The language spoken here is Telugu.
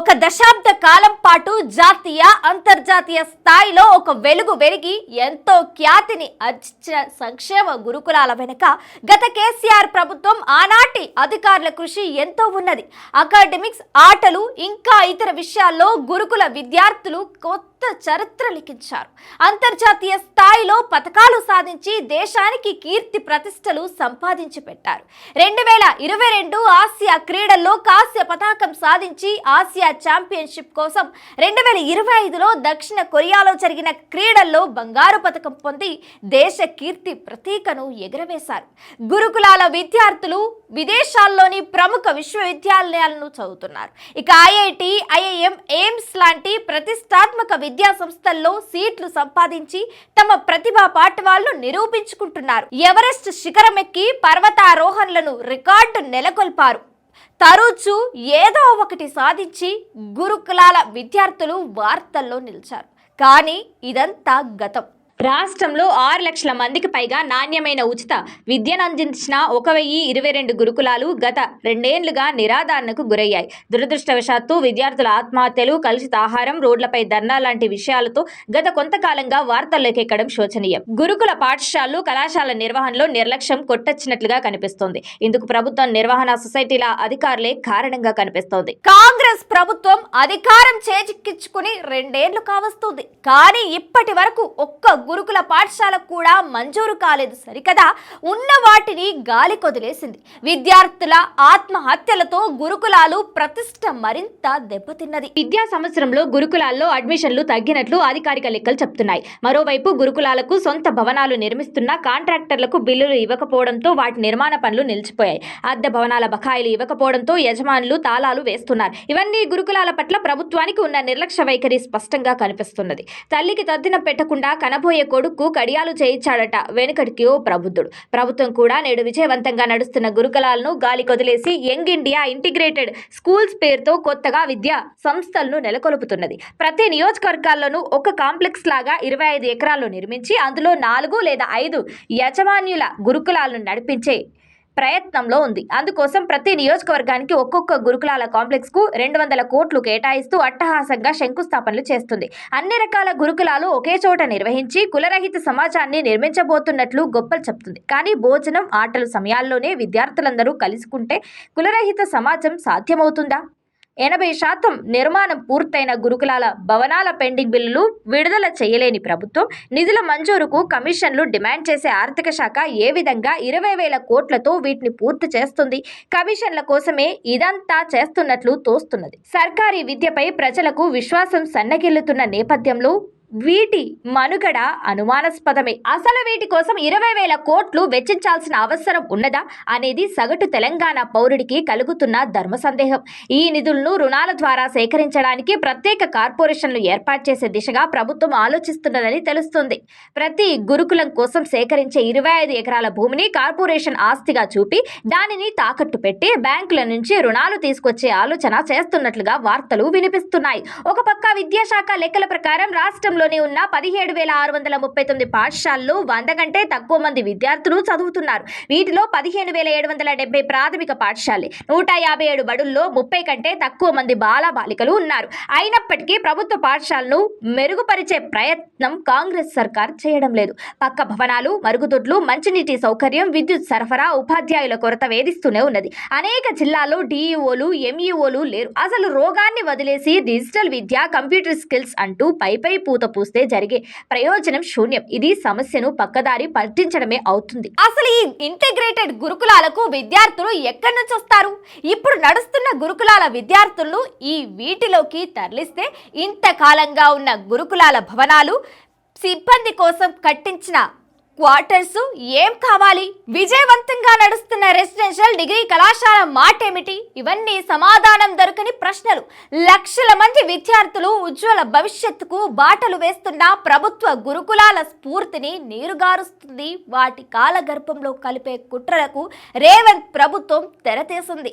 ఒక దశాబ్ద కాలం పాటు జాతీయ అంతర్జాతీయ స్థాయిలో ఒక వెలుగు వెలిగి ఎంతో ఖ్యాతిని అర్జించిన సంక్షేమ గురుకులాల వెనుక గత కేసీఆర్ ప్రభుత్వం ఆనాటి అధికారుల కృషి ఎంతో ఉన్నది. అకాడమిక్స్ ఆటలు ఇంకా ఇతర విషయాల్లో గురుకుల విద్యార్థులు కొత్త చరిత్ర లిఖించారు. అంతర్జాతీయ స్థాయిలో పథకాలు సాధించి దేశానికి కీర్తి ప్రతిష్టలు సంపాదించి పెట్టారు. రెండు వేల ఇరవై రెండు ఆసియా క్రీడల్లో కాస్య పతాకం సాధించి ఆసియా ఛాంపియన్షిప్ కోసం రెండు వేల ఇరవై ఐదులో దక్షిణ కొరియాలో జరిగిన క్రీడల్లో బంగారు పథకం పొంది దేశ కీర్తి ప్రతీకను ఎగురవేశారు. గురుకులాల విద్యార్థులు విదేశాల్లోని ప్రముఖ విశ్వవిద్యాలయాలను చదువుతున్నారు. ఇక ఐఐటి ఐఐఎం ఎయిమ్స్ లాంటి ప్రతిష్టాత్మక విద్యా సంస్థల్లో సీట్లు సంపాదించి తమ ప్రతిభా పాఠవాలను నిరూపించుకుంటున్నారు. ఎవరెస్ట్ శిఖరం ఎక్కి పర్వతారోహణలను రికార్డు నెలకొల్పారు. తరచూ ఏదో ఒకటి సాధించి గురుకులాల విద్యార్థులు వార్తల్లో నిలిచారు. కానీ ఇదంతా గతం. రాష్ట్రంలో ఆరు లక్షల మందికి పైగా నాణ్యమైన ఉచిత విద్యను అందించిన ఒక వెయ్యి ఇరవై రెండు గురుకులాలు గత రెండేళ్ళుగా నిరాధారణకు గురయ్యాయి. దురదృష్టవశాత్తు విద్యార్థుల ఆత్మహత్యలు కలుషిత ఆహారం రోడ్లపై ధర్నా లాంటి విషయాలతో గత కొంతకాలంగా వార్తల్లోకి ఎక్కడం శోచనీయం. గురుకుల పాఠశాలలు కళాశాల నిర్వహణలో నిర్లక్ష్యం కొట్టొచ్చినట్లుగా కనిపిస్తోంది. ఇందుకు ప్రభుత్వం నిర్వహణ సొసైటీల అధికారులే కారణంగా కనిపిస్తోంది. కాంగ్రెస్ ప్రభుత్వం అధికారం చేజిక్కించుకుని రెండేళ్ళు కావస్తుంది. కానీ ఇప్పటి వరకు ఒక్క గురుకుల పాఠశాలకు కూడా మంజూరు కాలేదు సరికదా. ఉన్న వాటిని గాలి కొదిలేసింది. విద్యార్థుల ఆత్మహత్యలతో గురుకులాలు ప్రతిష్ట మరింత దెబ్బతిన్నది. విద్యా సంవత్సరంలో గురుకులాల్లో అడ్మిషన్లు తగ్గినట్లు అధికారిక లెక్కలు చెప్తున్నాయి. మరోవైపు గురుకులాలకు సొంత భవనాలు నిర్మిస్తున్న కాంట్రాక్టర్లకు బిల్లులు ఇవ్వకపోవడంతో వాటి నిర్మాణ పనులు నిలిచిపోయాయి. అద్దె భవనాల బకాయిలు ఇవ్వకపోవడంతో యజమానులు తాళాలు వేస్తున్నారు. ఇవన్నీ గురుకులాల పట్ల ప్రభుత్వానికి ఉన్న నిర్లక్ష్య వైఖరి స్పష్టంగా కనిపిస్తున్నది. తల్లికి తద్దిన పెట్టకుండా కనబోయే కొడుకు కడియాలు చేయించాడట. వెనుకటికి ఓ ప్రభుత్వుడు ప్రభుత్వం కూడా నేడు విజయవంతంగా నడుస్తున్న గురుకులాలను గాలి కొదిలేసి యంగ్ ఇండియా ఇంటిగ్రేటెడ్ స్కూల్స్ పేరుతో కొత్తగా విద్యా సంస్థలను నెలకొల్పుతున్నది. ప్రతి నియోజకవర్గాల్లోనూ ఒక కాంప్లెక్స్ లాగా ఇరవై ఐదు ఎకరాల్లో నిర్మించి అందులో నాలుగు లేదా ఐదు యజమాన్యుల గురుకులాలను నడిపించే ప్రయత్నంలో ఉంది. అందుకోసం ప్రతి నియోజకవర్గానికి ఒక్కొక్క గురుకులాల కాంప్లెక్స్కు రెండు వందల కోట్లు కేటాయిస్తూ అట్టహాసంగా శంకుస్థాపనలు చేస్తుంది. అన్ని రకాల గురుకులాలు ఒకే చోట నిర్వహించి కులరహిత సమాజాన్ని నిర్మించబోతున్నట్లు గొప్పలు చెప్తుంది. కానీ భోజనం ఆటల సమయాల్లోనే విద్యార్థులందరూ కలుసుకుంటే కులరహిత సమాజం సాధ్యమవుతుందా? ఎనభై శాతం నిర్మాణం పూర్తయిన గురుకులాల భవనాల పెండింగ్ బిల్లులు విడుదల చేయలేని ప్రభుత్వం నిధుల మంజూరుకు కమిషన్లు డిమాండ్ చేసే ఆర్థిక శాఖ ఏ విధంగా ఇరవై వేల కోట్లతో వీటిని పూర్తి చేస్తుంది? కమిషన్ల కోసమే ఇదంతా చేస్తున్నట్లు తోస్తున్నది. సర్కారీ విద్యపై ప్రజలకు విశ్వాసం సన్నగిల్లుతున్న నేపథ్యంలో వీటి మనుగడ అనుమానాస్పదమే. అసలు వీటి కోసం ఇరవై వేల కోట్లు వెచ్చించాల్సిన అవసరం ఉన్నదా అనేది సగటు తెలంగాణ పౌరుడికి కలుగుతున్న ధర్మ సందేహం. ఈ నిధులను రుణాల ద్వారా సేకరించడానికి ప్రత్యేక కార్పొరేషన్లు ఏర్పాటు చేసే దిశగా ప్రభుత్వం ఆలోచిస్తున్నదని తెలుస్తుంది. ప్రతి గురుకులం కోసం సేకరించే ఇరవై ఐదు ఎకరాల భూమిని కార్పొరేషన్ ఆస్తిగా చూపి దానిని తాకట్టు పెట్టి బ్యాంకుల నుంచి రుణాలు తీసుకొచ్చే ఆలోచన చేస్తున్నట్లుగా వార్తలు వినిపిస్తున్నాయి. ఒక పక్క విద్యాశాఖ లెక్కల ప్రకారం రాష్ట్రంలో రాష్ట్రంలోని ఉన్న పదిహేడు వేల ఆరు వందల ముప్పై తొమ్మిది పాఠశాలలు వంద కంటే తక్కువ మంది విద్యార్థులు చదువుతున్నారు. వీటిలో పదిహేను వేల ఏడు వందల డెబ్బై ప్రాథమిక పాఠశాలే నూట యాభై ఏడు బడుల్లో ముప్పై కంటే తక్కువ మంది బాల బాలికలు ఉన్నారు. అయినప్పటికీ ప్రభుత్వ పాఠశాలను మెరుగుపరిచే ప్రయత్నం కాంగ్రెస్ సర్కార్ చేయడం లేదు. పక్క భవనాలు మరుగుదొడ్లు మంచినీటి సౌకర్యం విద్యుత్ సరఫరా ఉపాధ్యాయుల కొరత వేధిస్తూనే ఉన్నది. అనేక జిల్లాల్లో డిఈఓలు ఎంఈఓలు లేరు. అసలు రోగాన్ని వదిలేసి డిజిటల్ విద్య కంప్యూటర్ స్కిల్స్ అంటూ పై పై పూత పూస్తే జరిగే ప్రయోజనం శూన్యం. ఇది సమస్యను పక్కదారి పట్టించడమే అవుతుంది. అసలు ఈ ఇంటిగ్రేటెడ్ గురుకులాలకు విద్యార్థులు ఎక్కడి నుంచి వస్తారు? ఇప్పుడు నడుస్తున్న గురుకులాల విద్యార్థులను ఈ వీటిలోకి తరలిస్తే ఇంతకాలంగా ఉన్న గురుకులాల భవనాలు సిబ్బంది కోసం కట్టించిన క్వార్టర్స్ ఏం కావాలి? విజయవంతంగా నడుస్తున్న రెసిడెన్షియల్ డిగ్రీ కళాశాల మాటేమిటి? ఇవన్నీ సమాధానం దొరకని ప్రశ్నలు. లక్షల మంది విద్యార్థులు ఉజ్వల భవిష్యత్తుకు బాటలు వేస్తున్న ప్రభుత్వ గురుకులాల స్ఫూర్తిని నీరుగారుస్తుంది. వాటి కాలగర్భంలో కలిపే కుట్రలకు రేవంత్ ప్రభుత్వం తెరతీసింది.